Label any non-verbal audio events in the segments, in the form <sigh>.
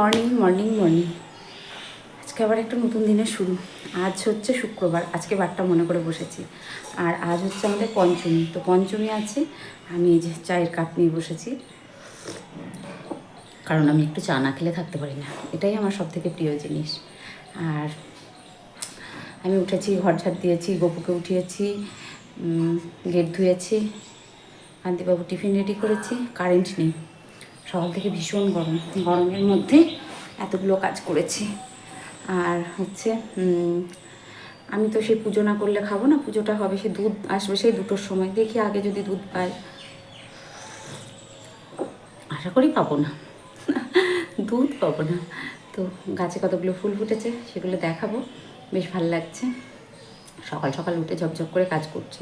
Morning morning morning. আজকে আবার একটা নতুন দিনের শুরু। আজ হচ্ছে শুক্রবার, আজকে বারটা মনে করে বসেছি। আর আজ হচ্ছে আমাদের পঞ্চমী। তো পঞ্চমী আছে, আমি এই যে চায়ের কাপ নিয়ে বসেছি। কারণ আমি একটু চা না খেলে থাকতে পারি না। এটাই আমার সব থেকে প্রিয় জিনিস। আর আমি উঠেছি, ঘর ঝাড় দিয়েছি, গপুকে উঠিয়েছি গেট ধুয়েছি, কান্তিবাবু টিফিন রেডি করেছি, কারেন্ট নেই। সকাল থেকে ভীষণ গরম। গরমের মধ্যে এতগুলো কাজ করেছি। আর হচ্ছে আমি তো সেই পুজো না করলে খাব না, পুজোটা হবে সে দুধ, আসবে সেই দুটোর সময়। দেখি আগে যদি দুধ পাই। আশা করি পাবো না। <laughs> দুধ পাবো না। তো গাছে কতগুলো ফুল ফুটেছে সেগুলো দেখাবো। বেশ ভালো লাগছে। সকাল সকাল উঠে ঝকঝক করে কাজ করছি।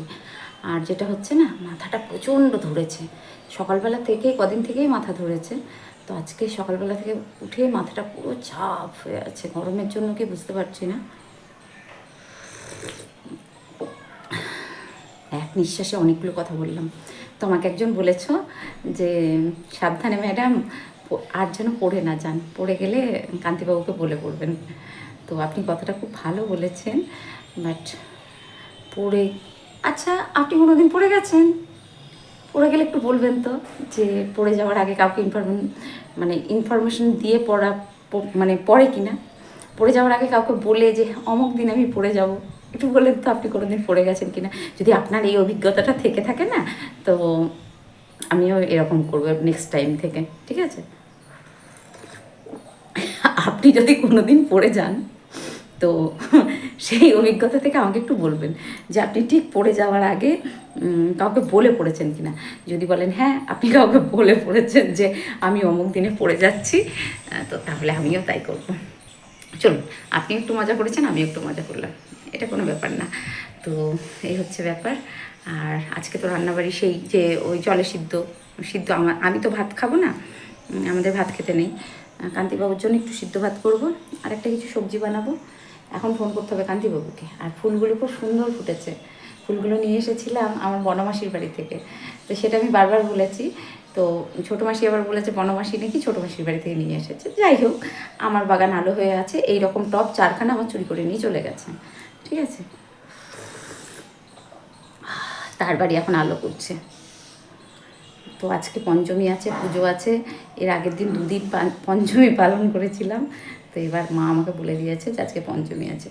আর যেটা হচ্ছে না, মাথাটা প্রচণ্ড ধরেছে। সকালবেলা থেকেই, কদিন থেকেই মাথা ধরেছে। তো আজকে সকালবেলা থেকে উঠে মাথাটা পুরো চাপ হয়ে আছে। গরমের জন্য কি বুঝতে পারছি না। এক নিঃশ্বাসে অনেকগুলো কথা বললাম। তো আমাকে একজন বলেছ যে, সাবধানে ম্যাডাম আর যেন পড়ে না যান। পড়ে গেলে কান্তিবাবুকে বলে পড়বেন। তো আপনি কথাটা খুব ভালো বলেছেন। বাট পড়ে আচ্ছা আপনি কোনোদিন পড়ে গেছেন? পড়ে গেলে একটু বলবেন তো যে পড়ে যাওয়ার আগে কাউকে ইনফরমেশন মানে ইনফরমেশন দিয়ে পড়া মানে পড়ে কিনা? পড়ে যাওয়ার আগে কাউকে বলে যে, অমুক দিন আমি পড়ে যাব। একটু বলেন তো আপনি কোনোদিন পড়ে গেছেন কিনা? যদি আপনার এই অভিজ্ঞতাটা থেকে থাকে না, তো আমিও এরকম করব নেক্সট টাইম থেকে, ঠিক আছে? আপনি যদি কোনোদিন পড়ে যান তো <laughs> সেই অভিজ্ঞতা থেকে আমাকে একটু বলবেন যে আপনি ঠিক পড়ে যাওয়ার আগে কাউকে বলে পড়েছেন কিনা? যদি বলেন হ্যাঁ আপনি কাউকে বলে পড়েছেন যে আমি অমুক দিনে পড়ে যাচ্ছি তো তাহলে আমিও তাই করব। চলুন, আপনি একটু মজা করেছেন আমি একটু মজা করলাম। এটা কোনো ব্যাপার না। তো এই হচ্ছে ব্যাপার। আর আজকে তো রান্নাবাড়ি সেই যে ওই জলে সিদ্ধ সিদ্ধ আমার আমি তো ভাত খাব না আমাদের ভাত খেতে নেই। কান্তিবাবুর জন্য একটু সিদ্ধ ভাত করব আর একটা কিছু সবজি বানাবো। এখন ফোন করতে হবে কান্তিবাবুকে। আর ফুলগুলো খুব সুন্দর ফুটেছে। ফুলগুলো নিয়ে এসেছিলাম আমার বনমাসির বাড়ি থেকে। তো সেটা আমি বারবার বলেছি। তো ছোটো মাসি আবার বলেছে, বনমাসি নাকি ছোটো মাসির বাড়ি থেকে নিয়ে এসেছে? যাই হোক, আমার বাগান আলো হয়ে আছে। এই রকম টপ চারখানা আমার চুরি করে নিয়ে চলে গেছে। ঠিক আছে? তার বাড়ি এখন আলো করছে। তো আজকে পঞ্চমী আছে, পুজো আছে। এর আগের দিন দুদিন পঞ্চমী পালন করেছিলাম। তো এবার মা আমাকে বলে দিয়েছে যে আজকে পঞ্চমী আছে।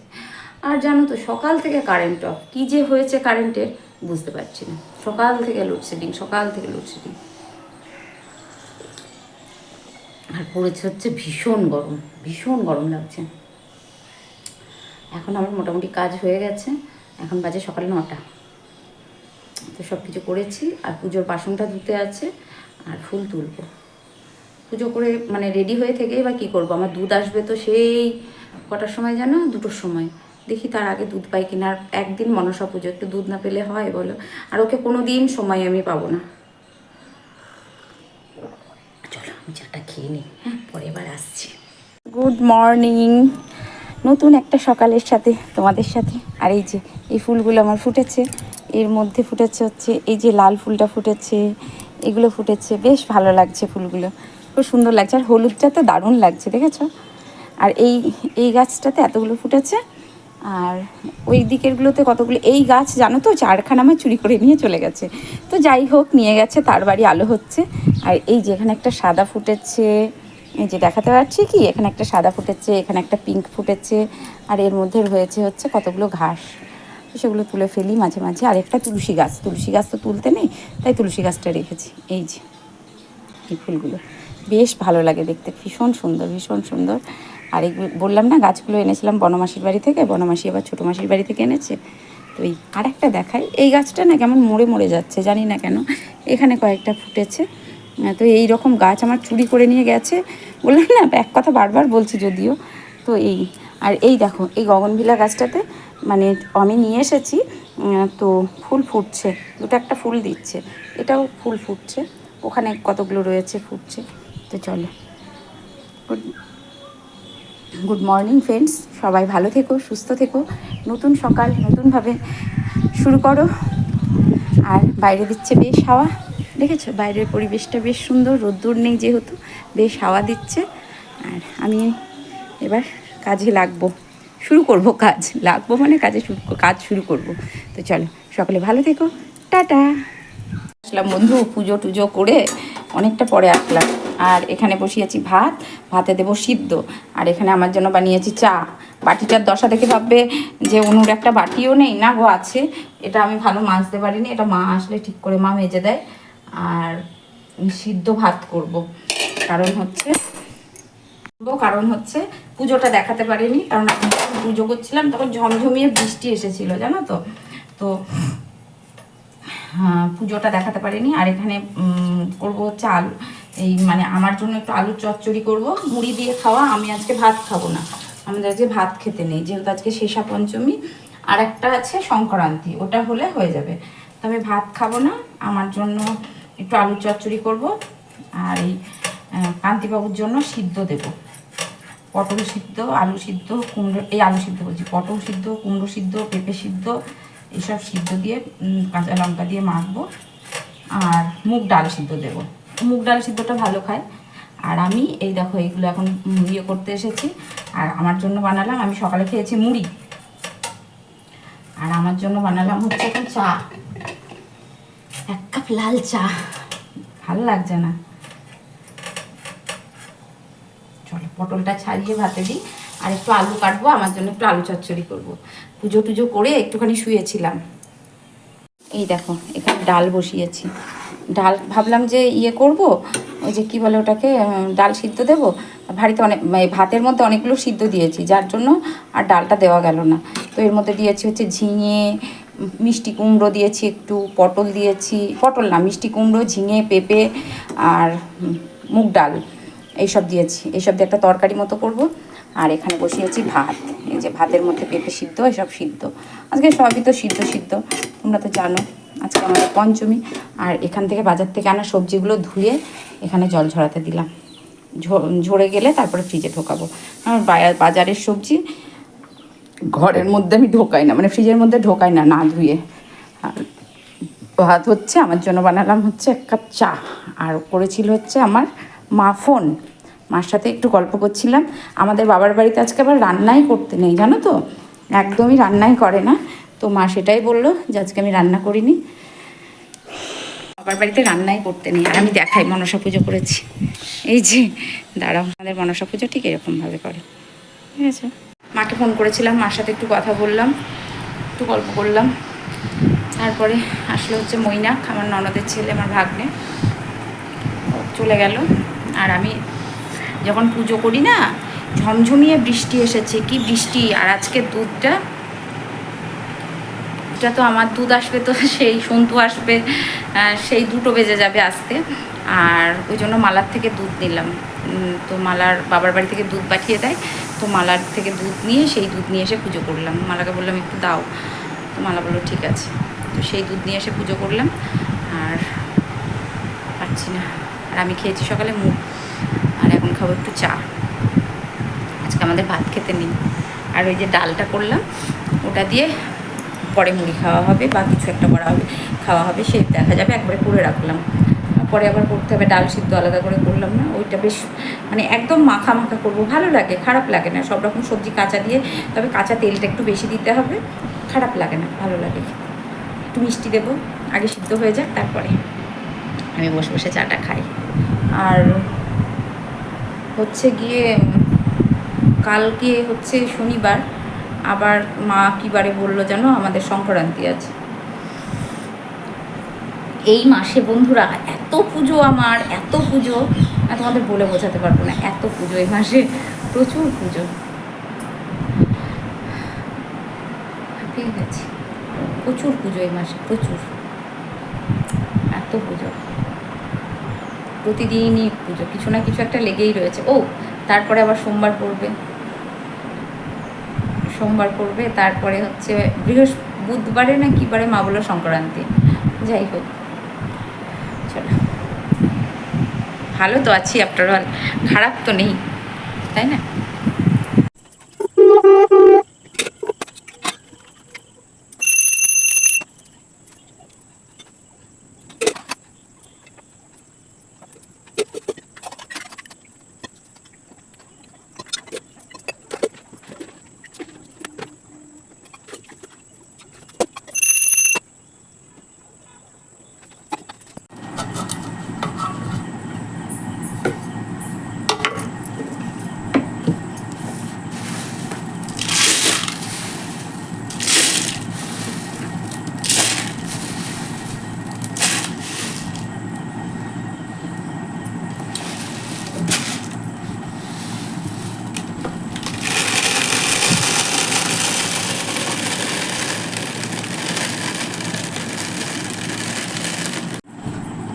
আর জানো তো, সকাল থেকে কারেন্ট অফ কী যে হয়েছে কারেন্টের বুঝতে পারছি না। সকাল থেকে লোডশেডিং সকাল থেকে লোডশেডিং আর পড়েছে হচ্ছে ভীষণ গরম ভীষণ গরম লাগছে। এখন আমার মোটামুটি কাজ হয়ে গেছে। এখন বাজে সকাল নটা। তো সব কিছু করেছি, আর পুজোর বাসনটা ধুতে আছে, আর ফুল তুলবো। পুজো করে মানে রেডি হয়ে থেকে এবার কী করব? আমার দুধ আসবে তো সেই কটার সময় যেন দুটোর সময়। দেখি তার আগে দুধ পাই কিনা। আর একদিন মনসা পুজো, একটু দুধ না পেলে হয় বলো? আর ওকে কোনো দিন সময় আমি পাবো না। চলো, আমি চাটা খেয়ে নিই। হ্যাঁ পরে এবার আসছি। গুড মর্নিং নতুন একটা সকালের সাথে তোমাদের সাথে। আর এই যে, এই ফুলগুলো আমার ফুটেছে। এর মধ্যে ফুটেছে হচ্ছে, এই যে লাল ফুলটা ফুটেছে, এগুলো ফুটেছে। বেশ ভালো লাগছে ফুলগুলো। খুব সুন্দর লাগছে আর হলুদটা তো দারুণ লাগছে, দেখেছ? আর এই এই গাছটাতে এতগুলো ফুটেছে আর ওই দিকেরগুলোতে কতগুলো, এই গাছ জানো তো চারখানা আমার চুরি করে নিয়ে চলে গেছে। তো যাই হোক, নিয়ে গেছে, তার বাড়ি আলো হচ্ছে। আর এই যে এখানে একটা সাদা ফুটেছে, এই যে দেখাতে পারছি কি? এখানে একটা সাদা ফুটেছে, এখানে একটা পিঙ্ক ফুটেছে, আর এর মধ্যে রয়েছে হচ্ছে কতগুলো ঘাস। সেগুলো তুলে ফেলি মাঝে মাঝে। আর একটা তুলসী গাছ তুলসী গাছ তো তুলতে নেই, তাই তুলসী গাছটা রেখেছি। এই যে, এই ফুলগুলো। বেশ ভালো লাগে দেখতে। ভীষণ সুন্দর ভীষণ সুন্দর। আর বললাম না, গাছগুলো এনেছিলাম বনমাসির বাড়ি থেকে বনমাসি আবার ছোটো মাসির বাড়ি থেকে এনেছে। তো এই আর একটা দেখাই। এই গাছটা না কেমন মরে মরে যাচ্ছে, জানি না কেন। এখানে কয়েকটা ফুটেছে। তো এই রকম গাছ আমার চুরি করে নিয়ে গেছে। বললাম না, এক কথা বারবার বলছি যদিও। তো এই, আর এই দেখো, এই গগনভিলা গাছটাতে মানে আমি নিয়ে এসেছি তো ফুল ফুটছে। দুটো একটা ফুল দিচ্ছে। এটাও ফুল ফুটছে। ওখানে কতগুলো রয়েছে, ফুটছে। তো চলো। গুড গুড মর্নিং ফ্রেন্ডস সবাই ভালো থেকো, সুস্থ থেকো। নতুন সকাল, নতুনভাবে শুরু করো। আর বাইরে দিচ্ছে বেশ হাওয়া। দেখেছ? বাইরের পরিবেশটা বেশ সুন্দর, রোদ্দুর নেই যেহেতু, বেশ হাওয়া দিচ্ছে। আর আমি এবার কাজে লাগবো। শুরু করব কাজ। লাগবো মানে কাজে শুরু কাজ শুরু করব। তো চলো, সকালে ভালো থেকো। টাটা! আসলাম বন্ধু, পুজো টুজো করে অনেকটা পরে আসলাম। আর এখানে বসিয়েছি ভাত ভাতে দেবো সিদ্ধ। আর এখানে আমার জন্য বানিয়েছি চা। বাটিটার দশা দেখে ভাববে যে অনুর একটা বাটিও নেই না গো আছে। এটা আমি ভালো মাজতে পারিনি এটা মা আসলে ঠিক করে মা মেজে দেয়। আর সিদ্ধ ভাত করব। কারণ হচ্ছে কারণ হচ্ছে পুজোটা দেখাতে পারিনি। কারণ আমি পুজো করছিলাম তখন ঝমঝমিয়ে বৃষ্টি এসেছিল জানো তো? তো হ্যাঁ, পুজোটা দেখাতে পারিনি। আর এখানে করব চাল এই মানে আমার জন্য একটু আলুর চচ্চড়ি করব, মুড়ি দিয়ে খাওয়া, আমি আজকে ভাত খাব না। আমাদের আজকে ভাত খেতে নেই, যেহেতু আজকে শেষা পঞ্চমী আর একটা আছে সংক্রান্তি, ওটা হলে হয়ে যাবে। তো আমি ভাত খাব না, আমার জন্য একটু আলুর চচ্চড়ি করব, আর এই কান্তিবাবুর জন্য সিদ্ধ দেবো। পটল সিদ্ধ, আলু সিদ্ধ, কুমড়ো, এই আলু সিদ্ধ বলছি, পটল সিদ্ধ, কুমড়ো সিদ্ধ, পেঁপে সিদ্ধ, এইসব সিদ্ধ দিয়ে কাঁচা লঙ্কা দিয়ে মাখবো, আর মুগ ডাল সিদ্ধ দেবো। মুগ ডাল সিদ্ধটা ভালো খায়। আর আমি, এই দেখো, এইগুলো এখন ইয়ে করতে এসেছি। আর আমার জন্য বানালাম, আমি সকালে খেয়েছি মুড়ি। আর আমার জন্য বানালাম হচ্ছে এখন চা। এক কাপ লাল চা। ভালো লাগছে না। চলো, পটলটা ছাড়িয়ে ভাতে দিই। আর একটু আলু কাটবো, আমার জন্য একটু আলু চচ্চড়ি করব। পুজো টুজো করে একটুখানি শুয়েছিলাম। এই দেখো, এখানে ডাল বসিয়েছি। ডাল ভাবলাম যে ইয়ে করব, ওই যে কি বলে ওটাকে ডাল সিদ্ধ দেবো। ভারিতে অনেক এই ভাতের মধ্যে অনেকগুলো সিদ্ধ দিয়েছি, যার জন্য আর ডালটা দেওয়া গেল না। তো এর মধ্যে দিয়েছি হচ্ছে ঝিঙে, মিষ্টি কুমড়ো দিয়েছি একটু, পটল দিয়েছি। পটল না, মিষ্টি কুমড়ো, ঝিঙে, পেঁপে আর মুগ ডাল, এইসব দিয়েছি। এইসব দিয়ে একটা তরকারি মতো করব। আর এখানে বসিয়েছি ভাত। এই যে ভাতের মধ্যে পেঁপে সিদ্ধ, এসব সিদ্ধ। আজকে সবই তো সিদ্ধ সিদ্ধ, তোমরা তো জানো। আজকে আমাদের পঞ্চমী। আর এখান থেকে বাজার থেকে আনা সবজিগুলো ধুয়ে এখানে জল ঝরাতে দিলাম। ঝরে গেলে তারপরে ফ্রিজে ঢোকাবো। আমার বাজারের সবজি ঘরের মধ্যে আমি ঢোকাই না মানে ফ্রিজের মধ্যে ঢোকাই না না ধুয়ে। আর ভাত হচ্ছে, আমার জন্য বানালাম হচ্ছে এক কাপ চা। আর করেছিল হচ্ছে আমার মাফন মার সাথে একটু গল্প করছিলাম। আমাদের বাবার বাড়িতে আজকে আবার রান্নাই করতে নেই, জানো তো? একদমই রান্নাই করে না। তো মা সেটাই বলল যে আজকে আমি রান্না করিনি। বাবার বাড়িতে রান্নাই করতে নেই, আর আমি দেখাই, মনসা পুজো করেছি। এই যে, দাঁড়াও, আমাদের মনসা পুজো ঠিক এরকমভাবে করে। ঠিক আছে? মাকে ফোন করেছিলাম, মার সাথে একটু কথা বললাম, একটু গল্প করলাম। তারপরে আসলে হচ্ছে মৈনাক আমার ননদের ছেলে, আমার ভাগ্নে। চলে গেল, আর আমি যখন পুজো করি না, ঝমঝমিয়ে বৃষ্টি এসেছে, কি বৃষ্টি, আর আজকে দুধটা এটা তো আমার দুধ আসবে তো, <laughs> সেই সন্তু আসবে সেই দুটো বেজে যাবে আসতে। আর ওই জন্য মালার থেকে দুধ নিলাম। তো মালার বাবার বাড়ি থেকে দুধ পাঠিয়ে দেয়। তো মালার থেকে দুধ নিয়ে সেই দুধ নিয়ে এসে পুজো করলাম। মালাকে বললাম, একটু দাও। তো মালা বলল, ঠিক আছে। তো সেই দুধ নিয়ে এসে পুজো করলাম। আর পাচ্ছি না। আর আমি খেয়েছি সকালে মুখ আর এখন খাব একটু চা। আজকে আমাদের ভাত খেতে নেই। আর ওই যে ডালটা করলাম, ওটা দিয়ে পরে মুড়ি খাওয়া হবে বা কিছু একটা করা হবে, খাওয়া হবে, সে দেখা যাবে, একবারে করে রাখলাম। পরে আবার করতে হবে, ডাল সিদ্ধ আলাদা করে করলাম না, ওইটা বেশ মানে একদম মাখা মাখা করব, ভালো লাগে, খারাপ লাগে না, সব রকম সবজি কাঁচা দিয়ে, তবে কাঁচা তেলটা একটু বেশি দিতে হবে, খারাপ লাগে না, ভালো লাগে। একটু মিষ্টি দেবো, আগে সিদ্ধ হয়ে যাক, তারপরে আমি বসে বসে চাটা খাই। আর হচ্ছে গিয়ে, কালকে হচ্ছে শনিবার আবার মা কী বারে বলল যেন আমাদের সংক্রান্তি আছে। এই মাসে বন্ধুরা এত পুজো আমার, এত পুজো। তোমাদের বলে বোঝাতে পারব না, এত পুজো এই মাসে, প্রচুর পুজো। হাঁপিয়ে গেছি। প্রচুর পুজো এই মাসে, প্রচুর। এত পুজো। প্রতিদিনই পুজো, কিছু না কিছু একটা লেগেই রয়েছে। ও, তারপরে আবার সোমবার পড়বে। সোমবার পড়বে তারপরে হচ্ছে বৃহস্প, বুধবারে না কি বারে মা বলো সংক্রান্তি। যাই হোক, চলো। ভালো তো আছি আফটার খারাপ তো নেই, তাই না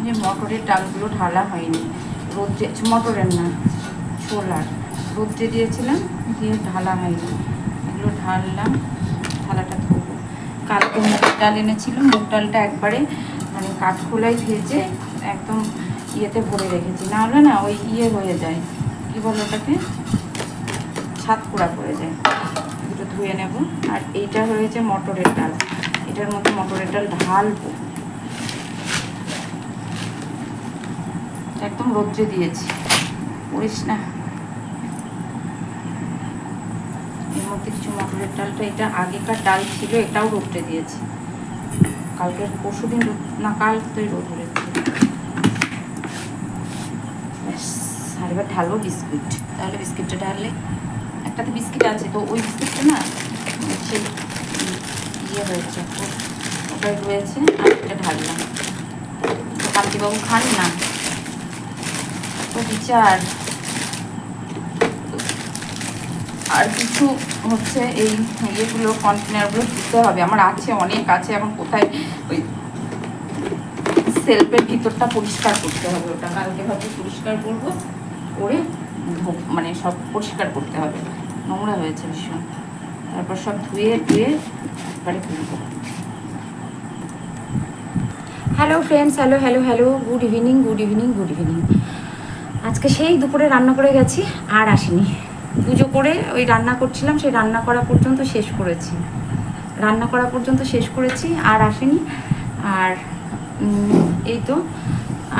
যে মটরের ডালগুলো ঢালা হয়নি। রোদ্রে মটরের না, ছোলার। রোদ্রে দিয়েছিলাম, দিয়ে ঢালা হয়নি। এগুলো ঢাললাম, ঢালাটা ধোবো। কালকে মুগের ডাল এনেছিল, মুগ ডালটা একবারে মানে কাঠখোলায় ভেজে একদম ইয়েতে ভরে রেখেছি। না হলে না ওই ইয়ে হয়ে যায়। কী বলো ওটাকে? ছাদ পোড়া পড়ে যায়। দুটো ধুয়ে নেব। আর এইটা হয়েছে মটরের ডাল। এটার মধ্যে মটরের ডাল ঢালবো। একদম রোদ্রে দিয়েছি। করিস না। এর মধ্যে কিছু মটরের ডালটা এটা আগেকার ডাল ছিল, এটাও রোদ্রে দিয়েছি। কালকে পরশু দিন না, কাল তোই রোদ ব্যাস, আর এবার ঢালবো বিস্কুট। তাহলে বিস্কিটটা ঢাললে, একটাতে বিস্কিট আছে, তো ওই বিস্কিটটা না সেই ইয়ে হয়েছে, ওটাই রয়েছে, আর এটা ঢাললাম। তো কান্তিবাবু খান না। তো বিচার আর কিছু হচ্ছে এই ইয়েগুলো কন্টেনারগুলো দিতে হবে। আমার আছে, অনেক আছে। এখন কোথায় ওই সেলফের ভিতরটা পরিষ্কার করতে হবে ওটা। কালকে পরিষ্কার করে মানে সব পরিষ্কার করতে হবে। নোংরা হয়েছে ভীষণ। তারপর সব ধুয়ে ধুয়ে একবারে hello friends hello hello hello good evening good evening good evening আজকে সেই দুপুরে রান্না করে গেছি, আর আসিনি। পুজো করে ওই রান্না করছিলাম, সেই রান্না করা পর্যন্ত শেষ করেছি। রান্না করা পর্যন্ত শেষ করেছি, আর আসেনি। আর এই তো।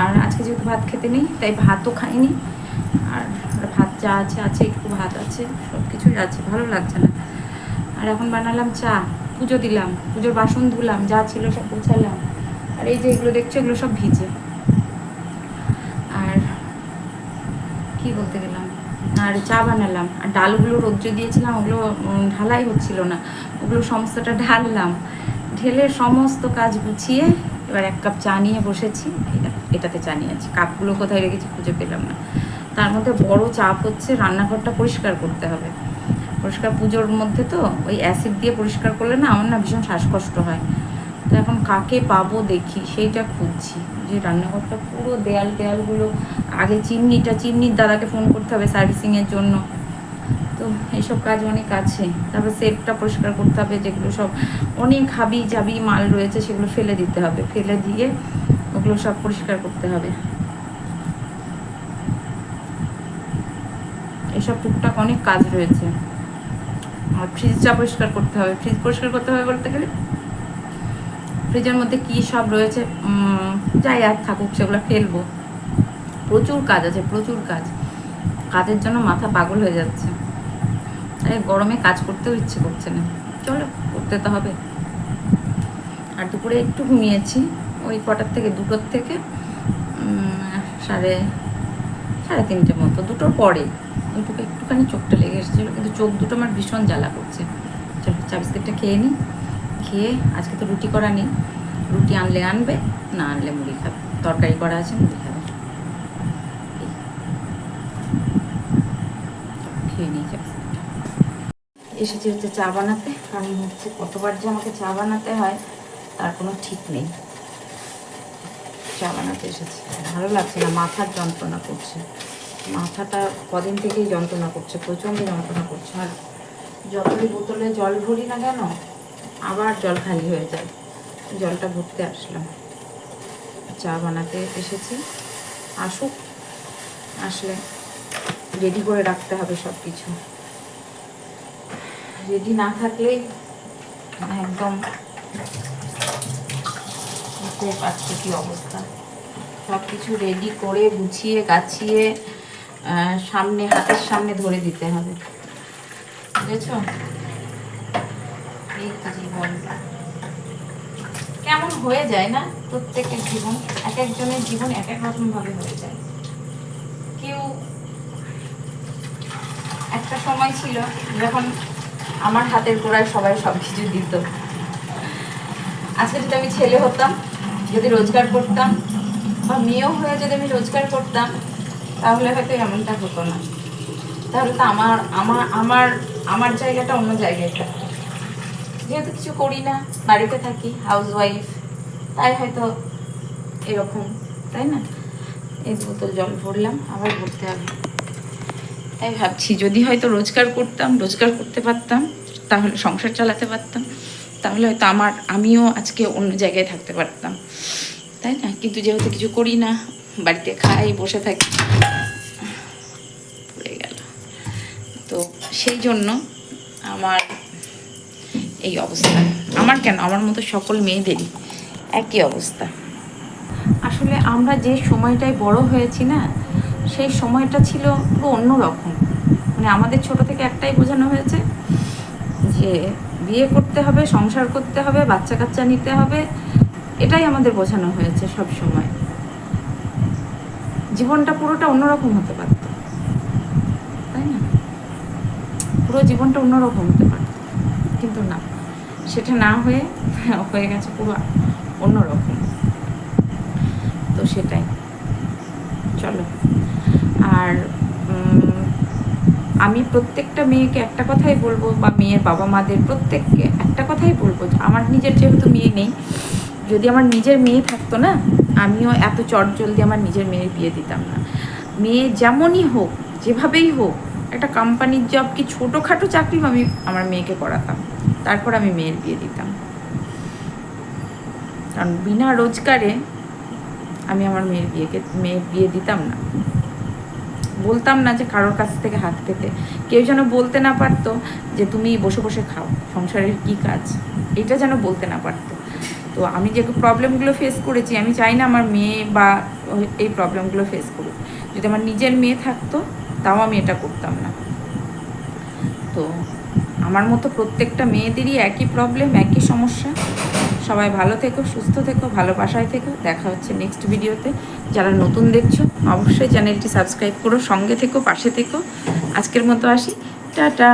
আর আজকে যেহেতু ভাত খেতে নেই, তাই ভাতও খাইনি। আর ভাত যা আছে আছে, একটু ভাত আছে সব কিছুই আছে, ভালো লাগছে না। আর এখন বানালাম চা, পুজো দিলাম, পুজোর বাসন ধুলাম, যা ছিল সব গোছালাম। আর এই যে এগুলো দেখছ, এগুলো সব ভিজে আর কি বলতে গেলাম? আর চা বানালাম। আর ডালগুলো রোদ্রে দিয়েছিলাম, ওগুলো ঢালাই হচ্ছিল না। ওগুলো সমস্তটা ঢাললাম। ঢেলে সমস্ত কাজ গুছিয়ে এবার এক কাপ চা নিয়ে বসেছি। এটা- এটাতে চা নিয়েছি কাপগুলো কোথায় রেখেছি খুঁজে পেলাম না। তার মধ্যে বড় চাপ হচ্ছে রান্নাঘরটা পরিষ্কার করতে হবে। পরিষ্কার পুজোর মধ্যে তো ওই অ্যাসিড দিয়ে পরিষ্কার করলে না আমার না ভীষণ শ্বাসকষ্ট হয়। তো এখন কাকে পাবো দেখি, সেইটা খুঁজছি। যে রান্নাঘরটা পুরো দেয়াল দেয়ালগুলো আগে চিমনিটা, চিমনির দাদাকে ফোন করতে হবে সার্ভিসিংয়ের জন্য। তো এইসব কাজ অনেক আছে। তারপর সেটটা পরিষ্কার করতে হবে, যেগুলো সব অনেক হাবি জাবি মাল রয়েছে, সেগুলো ফেলে দিতে হবে। ফেলে দিয়ে ওগুলো সব পরিষ্কার করতে হবে। এসব টুকটাক অনেক কাজ রয়েছে। আর ফ্রিজটা পরিষ্কার করতে হবে। ফ্রিজ পরিষ্কার করতে হবে বলতে গেলে ফ্রিজের মধ্যে কি সব রয়েছে যাই আর থাকুক, সেগুলো ফেলব। প্রচুর কাজ আছে, প্রচুর কাজ। কাজের জন্য মাথা পাগল হয়ে যাচ্ছে। আরে, গরমে কাজ করতেও ইচ্ছে করছে না। চলো, করতে তো হবে। আর দুপুরে একটু ঘুমিয়েছি, ওই কটার থেকে, দুটোর থেকে সাড়ে সাড়ে তিনটে মতো, দুটোর পরে। ওইটুকু একটুখানি চোখটা লেগে এসেছিল, কিন্তু চোখ দুটো আমার ভীষণ জ্বালা করছে। চলো, চা বিস্কিটটা খেয়ে নিই। খেয়ে আজকে তো রুটি করা নেই। রুটি আনলে আনবে, না আনলে মুড়ি খাবে। তরকারি করা আছে, মুড়ি খাবে। খেয়ে চা বিস্কিটটা। এসেছি হচ্ছে চা বানাতে। কারণ হচ্ছে কতবার যে আমাকে চা বানাতে হয়, তার কোনো ঠিক নেই। চা বানাতে এসেছি। ভালো লাগছে না, মাথার যন্ত্রণা করছে। মাথাটা কদিন থেকেই যন্ত্রণা করছে, প্রচণ্ড যন্ত্রণা করছে। আর যতই বোতলে জল ভরি না কেন আবার জল খালি হয়ে যায়। জলটা ভরতে আসলাম। চা বানাতে এসেছি। আসুক। আসলে রেডি করে রাখতে হবে সব কিছু রেডি না থাকলেই একদম বুঝতেই পারছ কি অবস্থা। সব কিছু রেডি করে গুছিয়ে, গাছিয়ে সামনে, হাতের সামনে ধরে দিতে হবে। বুঝেছ? এই তো জীবন কেমন হয়ে যায় না প্রত্যেকের জীবন? এক একজনের জীবন এক এক রকম ভাবে হয়ে যায়। কেউ একটা সময় ছিল যখন আমার হাতের গোড়ায় সবাই সব কিছু দিত। আজকে যদি আমি ছেলে হতাম, যদি রোজগার করতাম, বা মেয়েও হয়ে যদি আমি রোজগার করতাম, তাহলে হয়তো এমনটা হতো না। তাহলে তো আমার আমার আমার আমার জায়গাটা অন্য জায়গায় থাকতো। যেহেতু কিছু করি না, বাড়িতে থাকি হাউস ওয়াইফ তাই হয়তো এরকম, তাই না? এই বোতল জল ভরলাম, আবার ভরতে হবে। তাই ভাবছি, যদি হয়তো রোজগার করতাম, রোজগার করতে পারতাম, তাহলে সংসার চালাতে পারতাম, তাহলে হয়তো আমার, আমিও আজকে অন্য জায়গায় থাকতে পারতাম, তাই না? কিন্তু যেহেতু কিছু করি না, বাড়িতে খাই, বসে থাকি, পড়ে গেল। তো সেই জন্য আমার এই অবস্থা। আমার কেন? আমার মতো সকল মেয়েদেরই একই অবস্থা। আসলে আমরা যে সময়টায় বড় হয়েছি না, সেই সময়টা ছিল পুরো অন্যরকম। মানে আমাদের ছোট থেকে একটাই বোঝানো হয়েছে যে বিয়ে করতে হবে, সংসার করতে হবে, বাচ্চা কাচ্চা নিতে হবে, এটাই আমাদের বোঝানো হয়েছে সব সময়। জীবনটা পুরোটা অন্যরকম হতে পারত। তাই না? পুরো জীবনটা অন্যরকম হতে পারত। কিন্তু না। সেটা না হয়ে <laughs> হয়ে গেছে পুরো অন্যরকম। তো সেটাই। চলো। আর আমি প্রত্যেকটা মেয়েকে একটা কথাই বলব বা মেয়ের বাবা মাদের প্রত্যেককে একটা কথাই বলব আমার নিজের যেহেতু মেয়ে নেই, যদি আমার নিজের মেয়ে থাকতো না, আমিও এত চট জলদি আমার নিজের মেয়ের বিয়ে দিতাম না। মেয়ে যেমনই হোক, যেভাবেই হোক, একটা কোম্পানির জব কি ছোটোখাটো চাকরি আমি আমার মেয়েকে করাতাম। তারপর আমি মেয়ের বিয়ে দিতাম। কারণ বিনা রোজগারে আমি আমার মেয়ের বিয়েকে, মেয়ের বিয়ে দিতাম না। বলতাম না যে কারোর কাছ থেকে হাত পেতে। কেউ যেন বলতে না পারতো যে তুমি বসে বসে খাও, সংসারের কি কাজ? এটা যেন বলতে না পারতো। তো আমি যে প্রবলেমগুলো ফেস করেছি, আমি চাই না আমার মেয়ে বা এই প্রবলেমগুলো ফেস করুক। যদি আমার নিজের মেয়ে থাকতো, তাও আমি এটা করতাম না। তো আমার মতো প্রত্যেকটা মেয়েদেরই একই প্রবলেম একই সমস্যা। সবাই ভালো থেকো, সুস্থ থেকো, ভালোবাসায় থেকো। দেখা হচ্ছে নেক্সট ভিডিওতে যারা নতুন দেখছ, অবশ্যই চ্যানেলটি সাবস্ক্রাইব করো, সঙ্গে থেকো, পাশে থেকো। আজকের মতো আসি। টাটা!